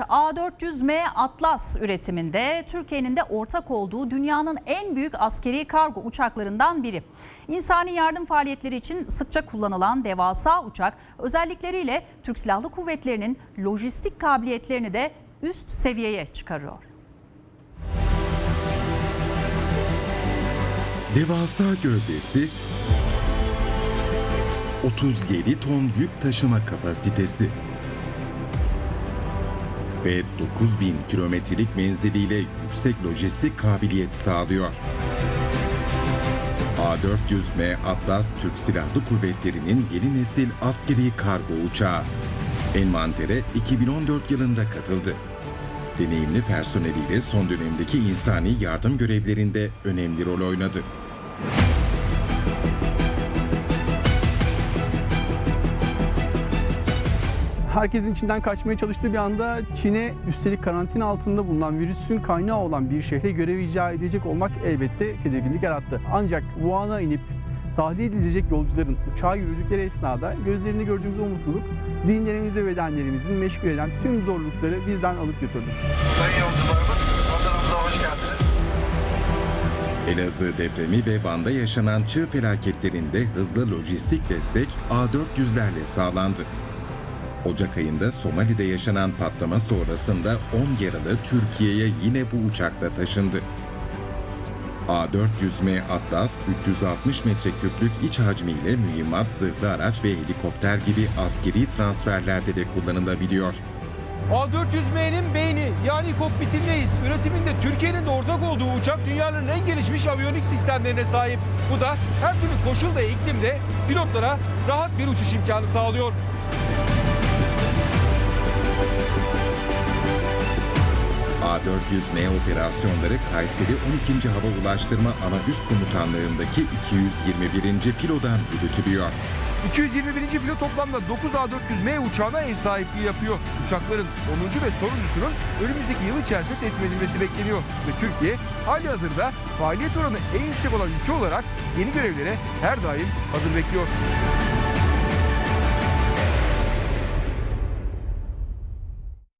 A400M Atlas üretiminde Türkiye'nin de ortak olduğu dünyanın en büyük askeri kargo uçaklarından biri. İnsani yardım faaliyetleri için sıkça kullanılan devasa uçak özellikleriyle Türk Silahlı Kuvvetleri'nin lojistik kabiliyetlerini de üst seviyeye çıkarıyor. Devasa gövdesi 37 ton yük taşıma kapasitesi ve 9000 kilometrelik menziliyle yüksek lojistik kabiliyet sağlıyor. A400M Atlas Türk Silahlı Kuvvetleri'nin yeni nesil askeri kargo uçağı. Envantere 2014 yılında katıldı. Deneyimli personeliyle son dönemdeki insani yardım görevlerinde önemli rol oynadı. Herkesin içinden kaçmaya çalıştığı bir anda Çin'e üstelik karantina altında bulunan virüsün kaynağı olan bir şehre görev icra edecek olmak elbette tedirginlik yarattı. Ancak Wuhan'a inip tahliye edilecek yolcuların uçağa yürüdükleri esnada gözlerinde gördüğümüz o mutluluk zihinlerimizi ve bedenlerimizin meşgul eden tüm zorlukları bizden alıp götürdü. Sayın yolcularımız, vatanımıza hoş geldiniz. Elazığ depremi ve Van'da yaşanan çığ felaketlerinde hızlı lojistik destek A400'lerle sağlandı. Ocak ayında Somali'de yaşanan patlama sonrasında 10 yaralı Türkiye'ye yine bu uçakla taşındı. A400M Atlas 360 metreküplük iç hacmiyle mühimmat, zırhlı araç ve helikopter gibi askeri transferlerde de kullanılabiliyor. A400M'nin beyni yani kokpitindeyiz. Üretiminde Türkiye'nin de ortak olduğu uçak dünyanın en gelişmiş aviyonik sistemlerine sahip. Bu da her türlü koşul ve iklimde pilotlara rahat bir uçuş imkanı sağlıyor. A400M operasyonları Kayseri 12. Hava Ulaştırma Ana Üst Komutanlığındaki 221. filodan yürütülüyor. 221. filo toplamda 9 A400M uçağına ev sahipliği yapıyor. Uçakların 10. ve sonuncusunun önümüzdeki yıl içerisinde teslim edilmesi bekleniyor. Ve Türkiye hali hazırda faaliyet oranı en yüksek olan ülke olarak yeni görevlere her daim hazır bekliyor.